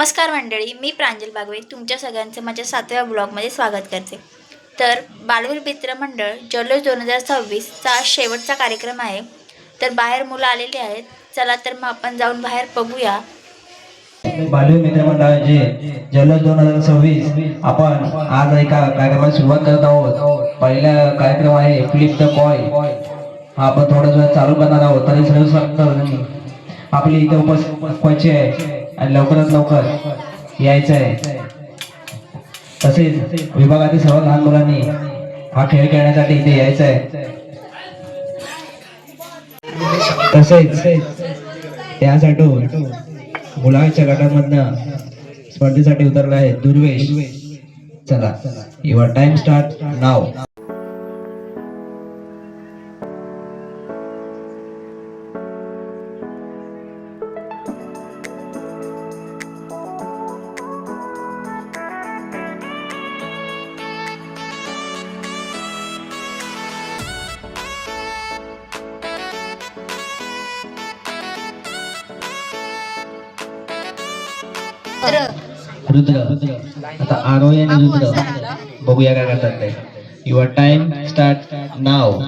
नमस्कार मंडळी मी प्रांजल बागवे तुमच्या सगळ्यांचं माझ्या सातव्या ब्लॉगमध्ये स्वागत करते. तर बालवीर मित्र मंडळ जल्लोष दोन हजार सव्वीसचा शेवटचा कार्यक्रम आहे. तर बाहेर मुलं आलेली आहेत. चला तर मग आपण जाऊन बाहेर बघूया. बालवीर मित्रमंडळाचे जल्लोष दोन हजार सव्वीस आपण आज एका कार्यक्रमाची सुरुवात करत आहोत. पहिला कार्यक्रम आहे फ्लिप द कॉय हा आपण थोड्या वेळ चालू करणार आहोत. तरी सर्व आपली इथे उपस्थित आहे. आणि लवकरात लवकर यायचं आहे तसेच विभागातील सर्व लहान मुलांनी हा खेळ खेळण्यासाठी इथे यायचं आहे तसेच त्यासाठी मुलांच्या गटामधनं स्पर्धेसाठी उतरला आहे दुर्वेश. चला युअर टाइम स्टार्ट नाव रुद्र आता आरोही आणि रुद्र बघूया काय करतात ते. युअर टाइम स्टार्ट नाव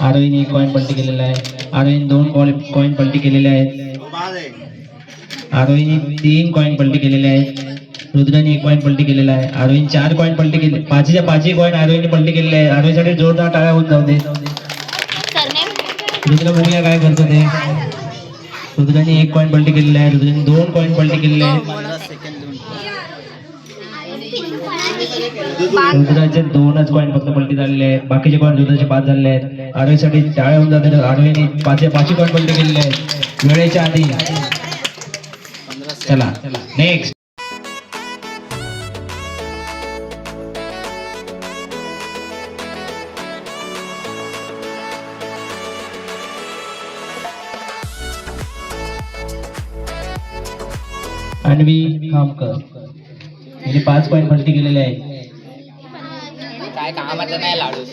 आरोहीने एक कॉईन पलटी केलेला आहे. आरोहीने दोन कॉईन पलटी केलेले आहेत. आरोहीने तीन कॉईन पलटी केलेले आहेत. रुद्राने एक कॉईन पलटी केलेला आहे. आरोहीने चार कॉईन पलटी केले पाचीच्या पाचही कॉईन आरोहीने पलटी केलेले आहे आरोहीसाठी जोरदार टाळ्या होत जाऊ दे. रुद्र बघूया काय करतो ते. रुद्राने एक पॉईंट पलटी केलेला आहे. रुद्राने दोन पॉईंट पलटी केलेले आहेत रुद्राचे दोनच पॉईंट फक्त पलटी झालेले आहेत बाकीचे पॉईंट रुद्राचे पाच झालेले आहेत. आरवीसाठी टाळ्या होऊन जाते. आरवीने पाच पाचशे पॉईंट पलटी केलेले आहेत. वेळेच्या आधी. चला. नेक्स्ट अन्वी खामकर यांनी म्हणजे पाच पॉईंट पलटी केलेले आहे काय कामाचं नाही लाडू.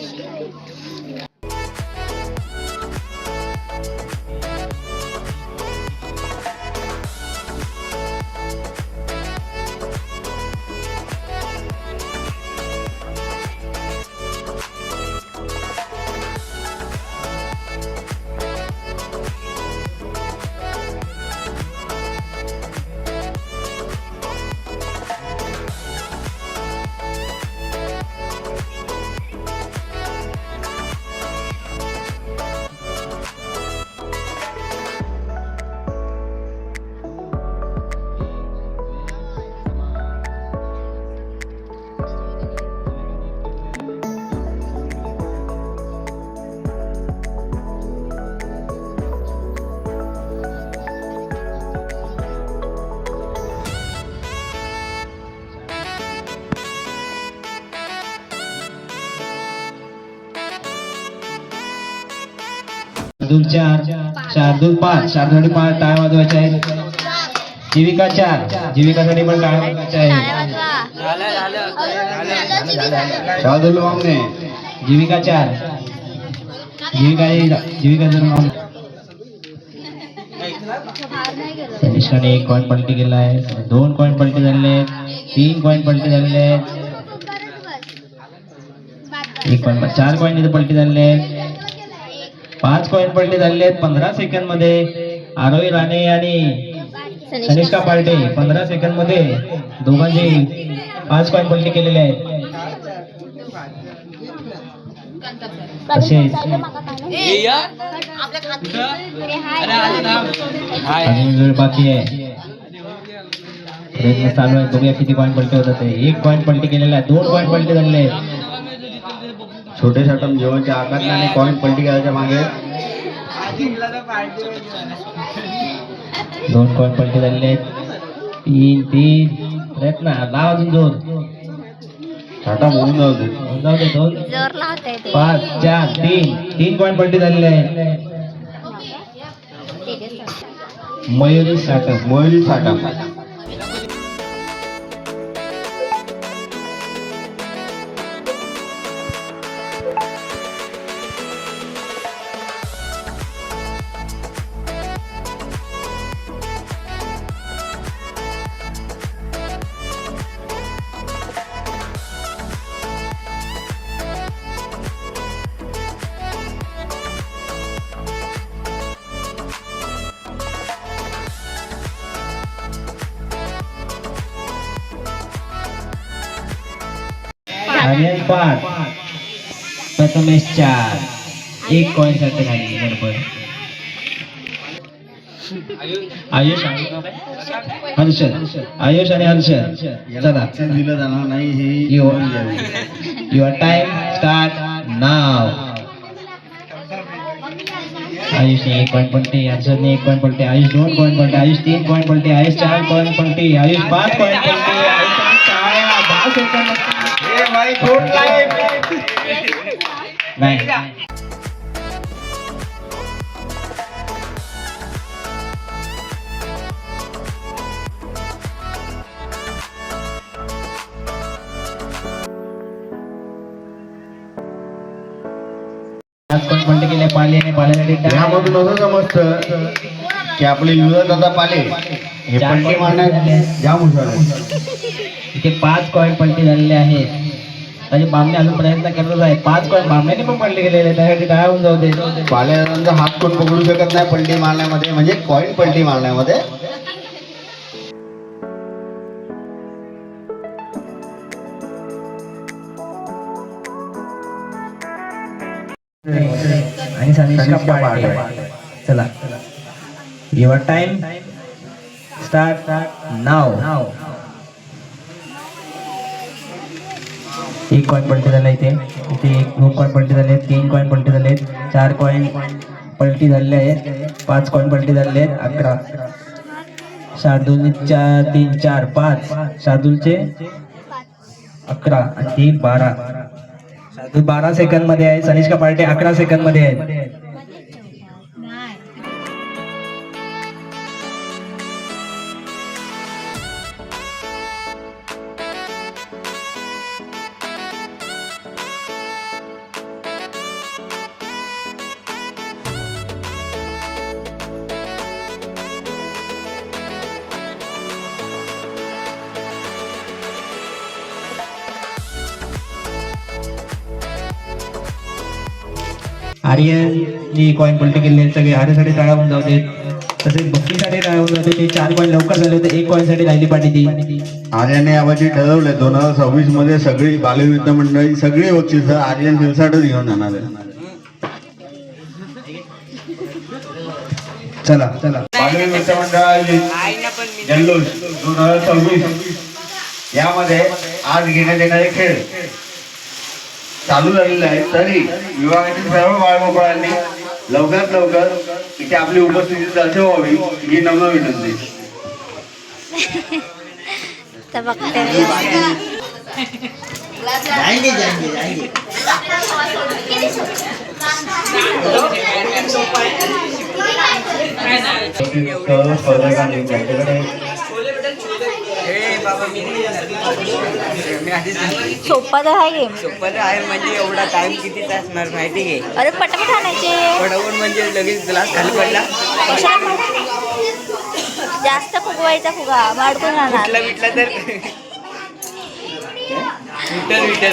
शार्दूल चार शार्दूल पाच शार्दूल पाच टाळ्या वाजवायच्या आहेत. जीविका चार जीविकासाठी पण आहेत. शार्दूल वामने जीविका चार. जीविका जीविका जर तनिष्काने एक कॉईन पलटी केला आहे. दोन कॉईन पलटी झालेले आहेत. तीन कॉईन पलटी झालेले आहेत. एक कॉईन चार कॉईन इथे पलटी झालेले आहेत. पाच कॉईन पलटी झालेले आहेत. पंधरा सेकंदमध्ये आरोही राणे आणि तनिष्का पार्टे पंधरा सेकंदमध्ये दोघांचे पाच कॉईन पलटी केलेले आहेत. बाकी आहे. प्रयत्न चालू आहे. बघूया किती कॉईन पलटी होतात एक कॉईन पलटी केलेला आहे दोन कॉईन पलटी झालेले आहेत. छोटे छोटे जेवणच्या आकारल्याने कॉईन पलटी करायच्या मागे. दोन कॉईन पलटी झालेले आहेत. तीन तीन. प्रयत्न लाव अजून दोन. टाटा म्हणून जाऊ दे. जाऊ दे दोन. जोर पाच चार तीन. तीन कॉईन पलटी झालेले आहेत. मयुरी साठक मयुरी साठक आर्यन पाच प्रथमेश चार. एक कॉइनसाठी खाली बरोबर. आयुष हर्षद. आयुष आणि हर्षद. चला दिलं जाणार नाही हे युअर टाइम स्टार्ट नाव आयुषने एक पॉईंट पलटे हर्षदने एक पॉईंट पलटे आयुष दोन पॉईंट पलटे आयुष तीन पॉईंट पलटे आयुष चार पॉईंट पलटे आयुष पाच पॉईंट पलटे आयुषने नाही पाल्यासाठी टाळ्या. यामधून असं समजतं की आपले युवक दादा पाले हे पलटी मारण्यात जाम हुशार आहे इथे पाच कॉईन पलटी झालेले आहेत. म्हणजे बामणे अजून प्रयत्न करतच आहे. पाच कॉईन बामण्याने पण पलटी गेलेले त्यासाठी काय होऊन जाऊ दे. पाल्यानंतर हात कोण पकडू शकत नाही पलटी मारण्यामध्ये म्हणजे कॉईन पलटी मारण्यामध्ये. आणि सनिष्का पार्टे चला. युअर टाइम स्टार्ट नाव एक कॉईन पलटी झाला इथे. इथे एक दोन कॉईन पलटी झाले आहेत तीन कॉईन पलटी झाले आहेत चार कॉईन पलटी झालेले आहेत पाच कॉईन पलटी झालेले आहेत अकरा. शार्दूल चार तीन चार पाच. शार्दूलचे अकरा आणि बारा. शार्दूल बारा सेकंदमध्ये आहे सनिष्का पार्टे अकरा सेकंदमध्ये आहेत आर्यननी कॉईन पलटी सगळे आर्यसाठी टाळा होऊन जाऊ देत. तसेच भक्तीसाठी टाळा होऊन जाते ते चार कॉईन लवकर झाले होते. एक कॉईनसाठी राहिली पाठी ती. आर्याने यावर्षी ठरवलंय दोन हजार सव्वीसमध्ये सगळी बालविद्ध मंडळी सगळी बक्षीस आर्यन शिरसाटच घेऊन जाणार आहे. चला चला. बालविद्ध मंडळाची जल्लोष दोन हजार सव्वीस. यामध्ये आज घेण्यात येणारे खेळ. चालू झालेले आहेत. तरी विभागातील सर्व बाळमोकळांनी लवकरात लवकर इथे आपली उपस्थिती दर्शवावी ही नम्र विनंती. स्पर्धकांनी त्यांच्याकडे सोपा तर आहे. गेम सोपं आहे म्हणजे एवढा टाइम कितीचा असणार माहिती घे अरे पटापट आणायचे. पडवून म्हणजे लगेच ग्लास खाली पडला. जास्त फुगवायचा फुगा माडकून राहणार. विटला विटला तर? विटर विटर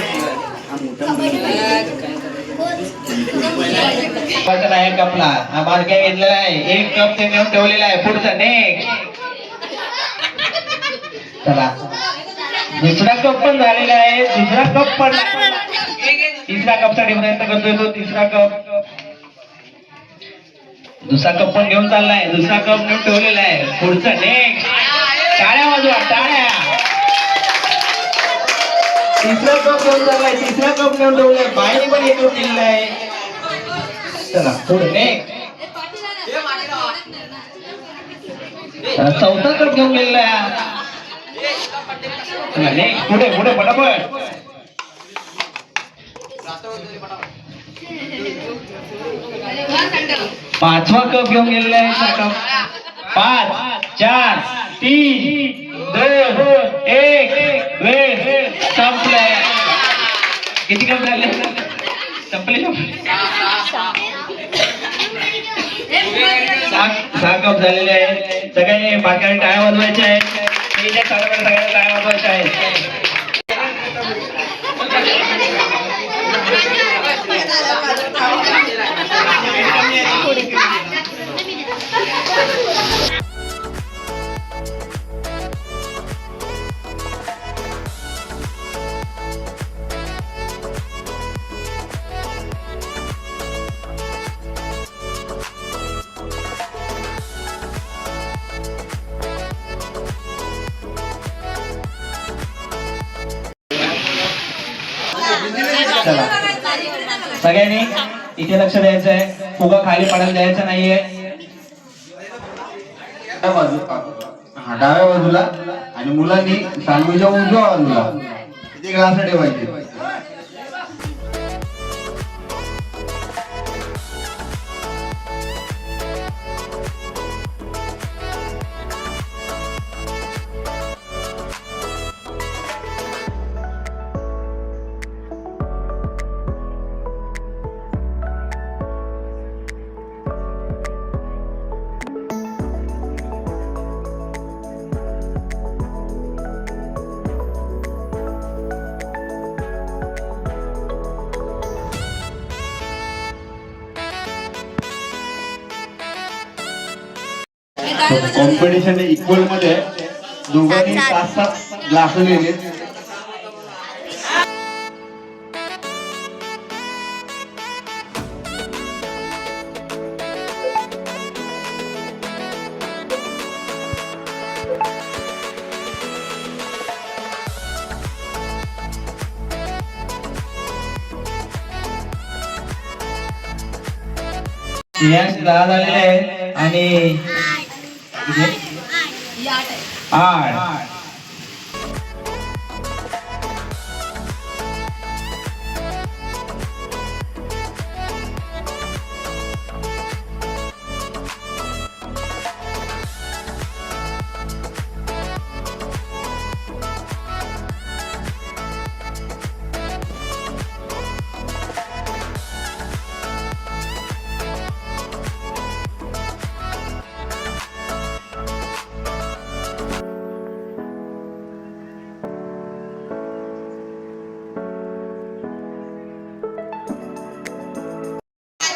बटन आहे कपला हा बारक्या घेतलेला आहे. एक कप ते नेऊन ठेवलेला आहे. पुढचा नेक्स्ट चला. दुसरा कप पण झालेला आहे. दुसरा कप पण तिसरा कपचा साठी प्रयत्न करतोय तो तिसरा कप. दुसरा कप पण घेऊन चाललाय. दुसरा कप घेऊन ठेवलेला आहे. पुढचा नेक्स्ट टाळ्या वाजवा टाळ्या. तिसरा कप घेऊन चाललाय. तिसरा कप घेऊन ठेवलाय. बाईने पण एक कप दिलेला आहे. चला पुढे नेक्स्ट चौथा कप घेऊन गेलेला आहे. पुढे पुढे पटापट पाचवा कप घेऊन गेलेला आहे कप पाच चार तीन दोन एक वेळ संपलाय किती कप झाले संपले सहा सहा कप झालेले आहेत सगळे बाकी टाळ्या वाजवायचे आहेत. स्टेजच्या सगळ्या सगळ्या टाळ्या वाजवायच्या इथे लक्ष द्यायचं आहे. फुगा खाली पडायला द्यायचा नाहीये. डाव्या हा डाव्या बाजूला आणि मुलांनी सांगवीच्या उजव्या बाजूला. किती ग्लास ठेवायचे कॉम्पिटिशन इक्वलमध्ये दोघांनी सात सात ग्लास लिहिले यश दहा झालेले आहे आणि? आठ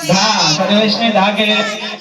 दहा सर्वेशने दहा केलेले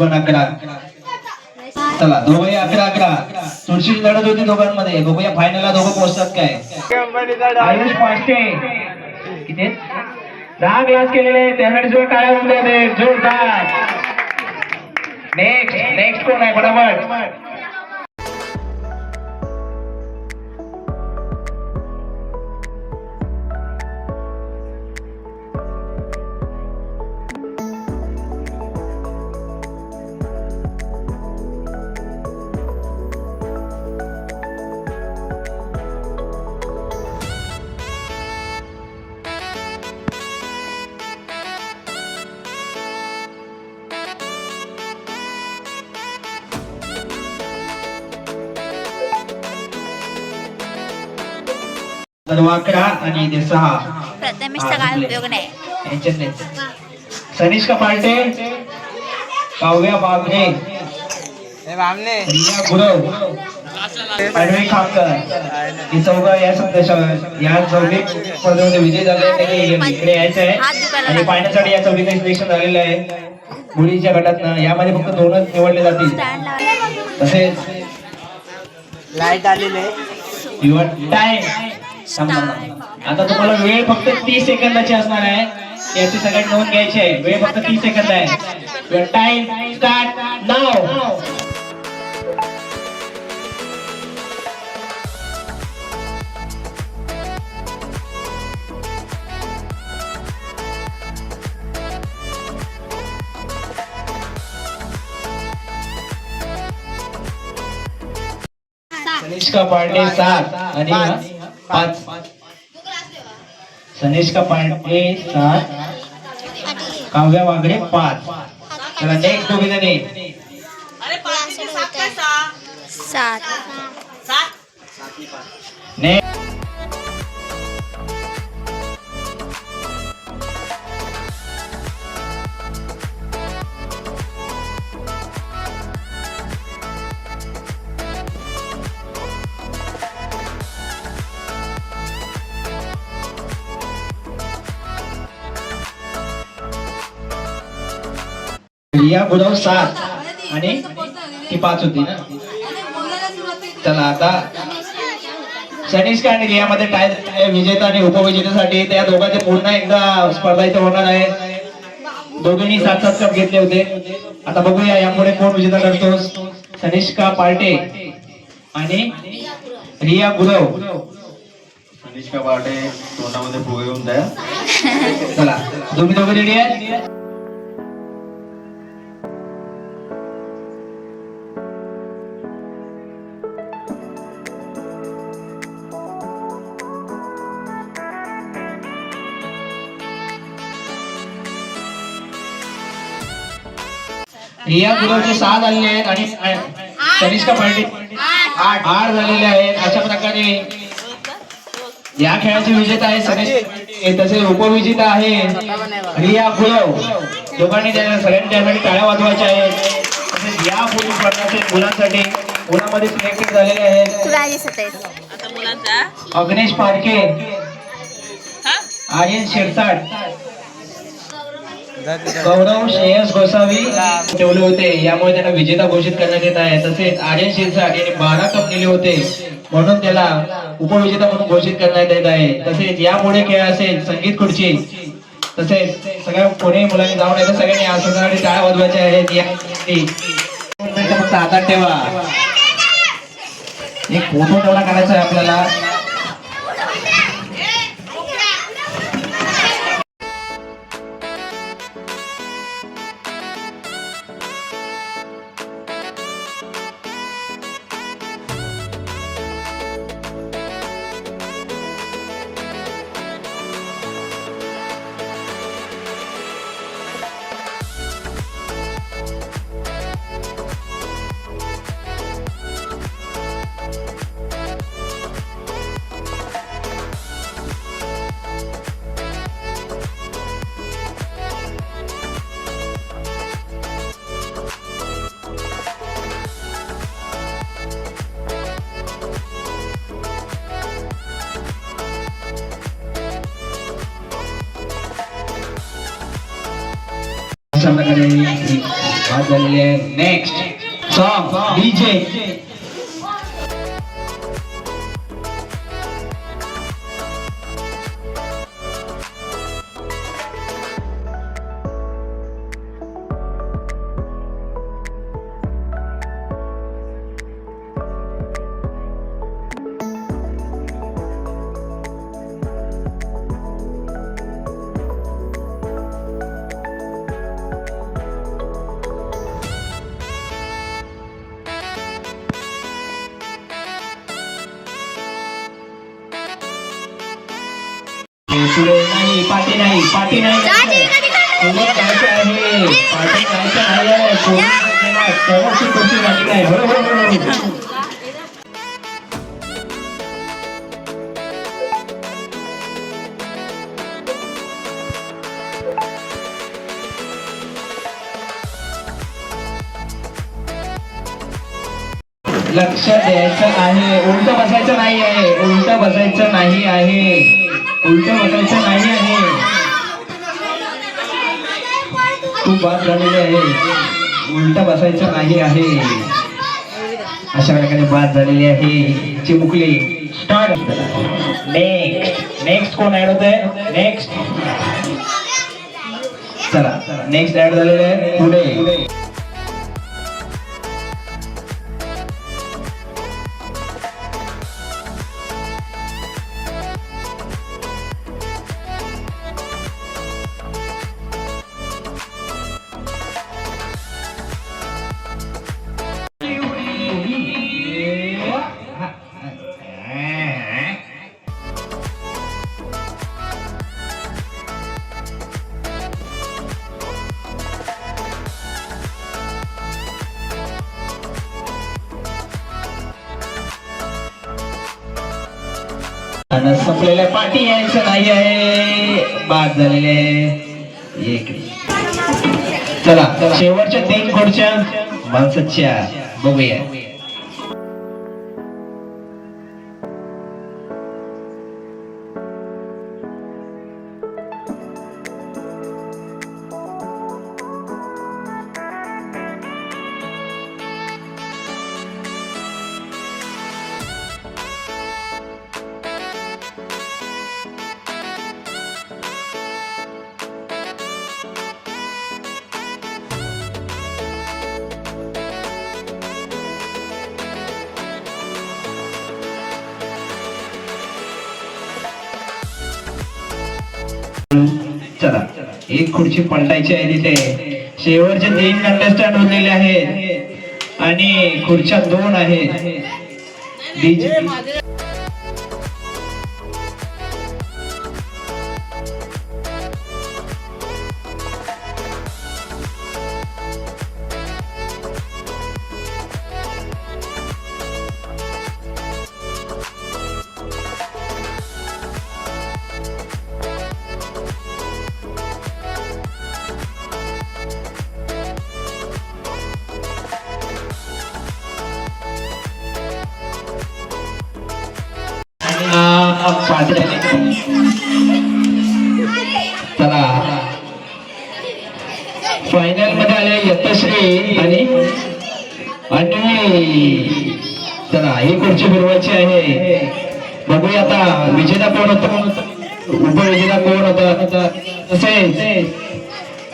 पण अकरा. चला दोघे अकरा अकरा. तुळशी लढत होती दोघांमध्ये. बघूया फायनलला दोघं पोहोचतात काय. आयुष पाचशे. किती? दहा ग्लास केलेले त्यासाठी जोर टाळ्या होऊन द्या जोरदार. नेक्स्ट नेक्स्ट कोण आहे? बरोबर सर्व अकरा आणि इथे सहा. प्रथमेशचा काय उपयोग नाही. यांच्यातले सनिष्का पार्टे काव्या बामणे रिया गुरव अडवी खामकर ही चौघा या संदेशावर. या चौघी स्पर्धेमध्ये विजय झाले. त्यांनी इकडे यायचं आहे आणि पाहण्यासाठी या चौघीचं सिलेक्शन झालेलं आहे. मुलीच्या गटातनं यामध्ये फक्त दोनच निवडले जातील. तसेच लाइट आलेले युअर टाइम आता तुम्हाला वेळ फक्त तीस सेकंदाची असणार आहे. याची सगळ्यात नोंद घ्यायची आहे. वेळ फक्त तीस सेकंद आहे. टाइम स्टार्ट नाव कनिष्का पांडे सात. आणि पाच. सनिष्का पांडे सात. काव्या वागडे पाच. चला नेक्स्ट दोघे जणी सात. नेक्स्ट रिया गुरव सात आणि ती पाच होती ना? चला आता सनिष्का आणि रियामध्ये टाय विजेता आणि उपविजेत्यासाठी त्या दोघांचे पुन्हा एकदा स्पर्धा इथे होणार आहे. दोघांनी सात सात कप घेतले होते. आता बघूया यापुढे कोण विजेता करतो सनिष्का पार्टे आणि रिया गुरव. अनिष्का पाटे तोंडामध्ये फुगे येऊन द्या. चला तुम्ही दोघे रेडी आहे? रिया गुरवचे सहा झालेले आहेत आणि कनिष्का पार्टी आठ. आठ झालेले आहेत. अशा प्रकारे या खेळाचे विजेता आहे सनेश तसेच उपविजेता आहे. रिया गुरव दोघांनी त्या सगळ्यांनी त्यासाठी टाळ्या वाजवायच्या आहेत. तसेच या स्पर्धाचे मुलांसाठी मुलांमध्ये सिलेक्टेड झालेले आहेत. अग्नेश पारखे आर्यन शिरसाट गौरव श्रेयस गोसावी ठेवले होते. यामुळे त्यांना विजेता घोषित करण्यात येत आहे. तसेच आर्यन शिरसाट यांनी बारा कप नेले होते. म्हणून त्याला उपविजेता म्हणून घोषित करण्यात येत आहे. तसेच यापुढे खेळ असेल संगीत खुर्ची. तसेच सगळ्या कोणी मुलांनी जाऊन येतं सगळ्यांनी आसनासाठी टाळ्या वाजवायच्या आहेत. या फक्त हातात ठेवा. एक फोटो तेवढा करायचा आहे आपल्याला. अशा प्रकारे ही बात झालेली लक्ष द्यायचं आहे उलट बसायचं नाही आहे उलट बसायचं नाही आहे. उलट बसायचं नाही आहे. खूप बाद झालेली आहे. उलट बसायचं नाही आहे. अशा प्रकारे बाद झालेली आहे. चिमुकली. स्टार्ट नेक्स्ट नेक्स्ट कोण ऍड होत आहे नेक्स्ट चला. नेक्स्ट ऍड झालेलं आहे. पुढे. पाठी यायचं नाही आहे. बाद झालेले. आहे एक चला. शेवटच्या तीन खुर्च्या माणसाच्या बघूया. चला एक खुर्ची पलटायची आहे तिथे. शेवटचे तीन कंटेस्टंट उरलेले आहेत. आणि खुर्च्या दोन आहेत. चला. फायनलमध्ये आले यतश्री आणि आणि चला ही खुर्ची फिरवायची आहे. बघूया आता विजेता कोण होता? उपविजेता कोण होता? तसेच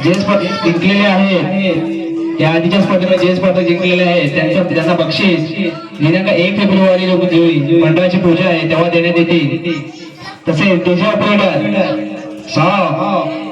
जे स्पर्धेत जिंकलेले आहेत या आधीच्या स्पर्धेमध्ये जे स्पर्धा जिंकलेले आहेत त्यांचा त्यांना बक्षीस दिनांक एक फेब्रुवारी रोजी मंडळाची पूजा आहे तेव्हा देण्यात येते. तसेच डीजे ऑपरेटर सहा.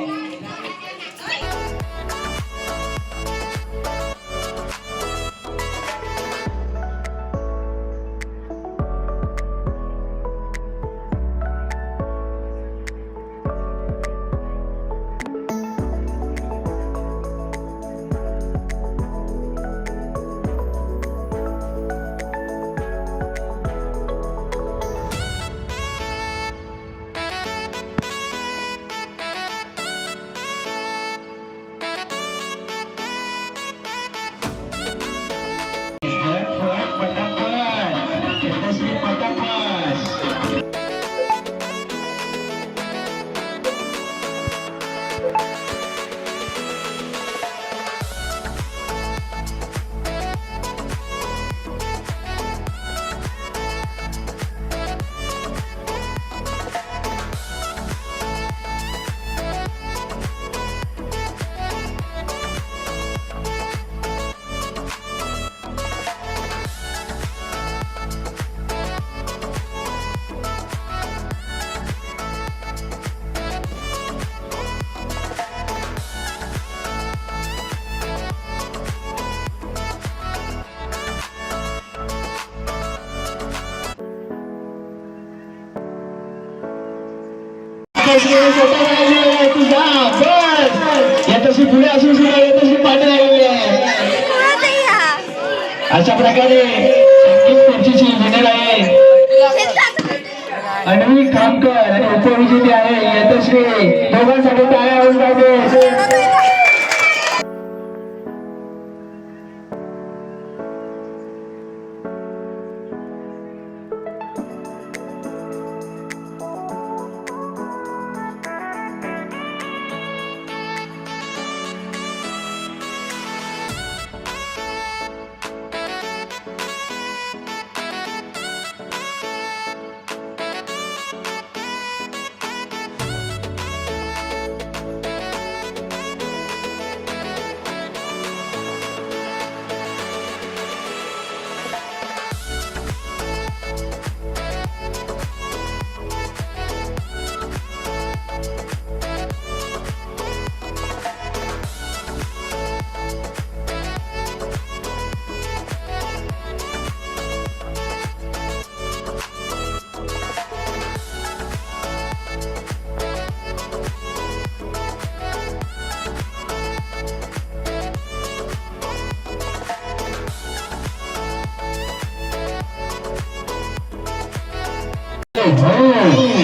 oh.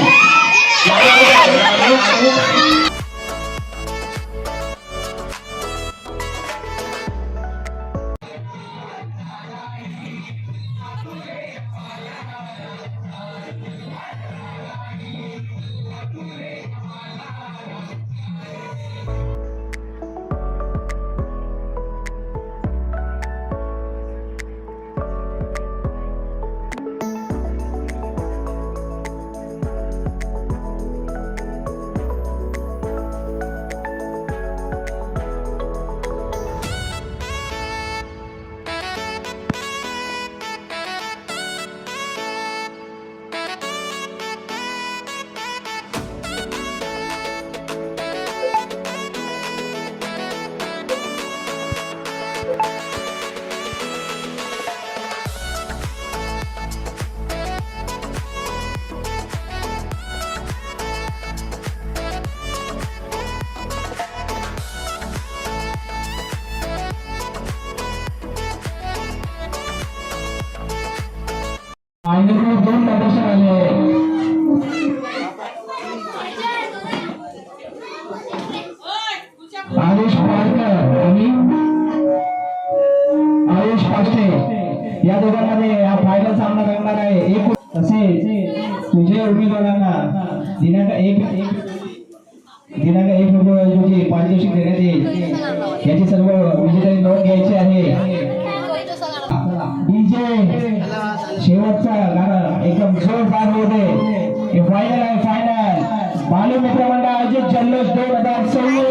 कारण एकदम जोरदार होते. फायनल आहे फायनल बालू मित्रमंडळ आयोजित जल्लोष दोन हजार सव्वीस.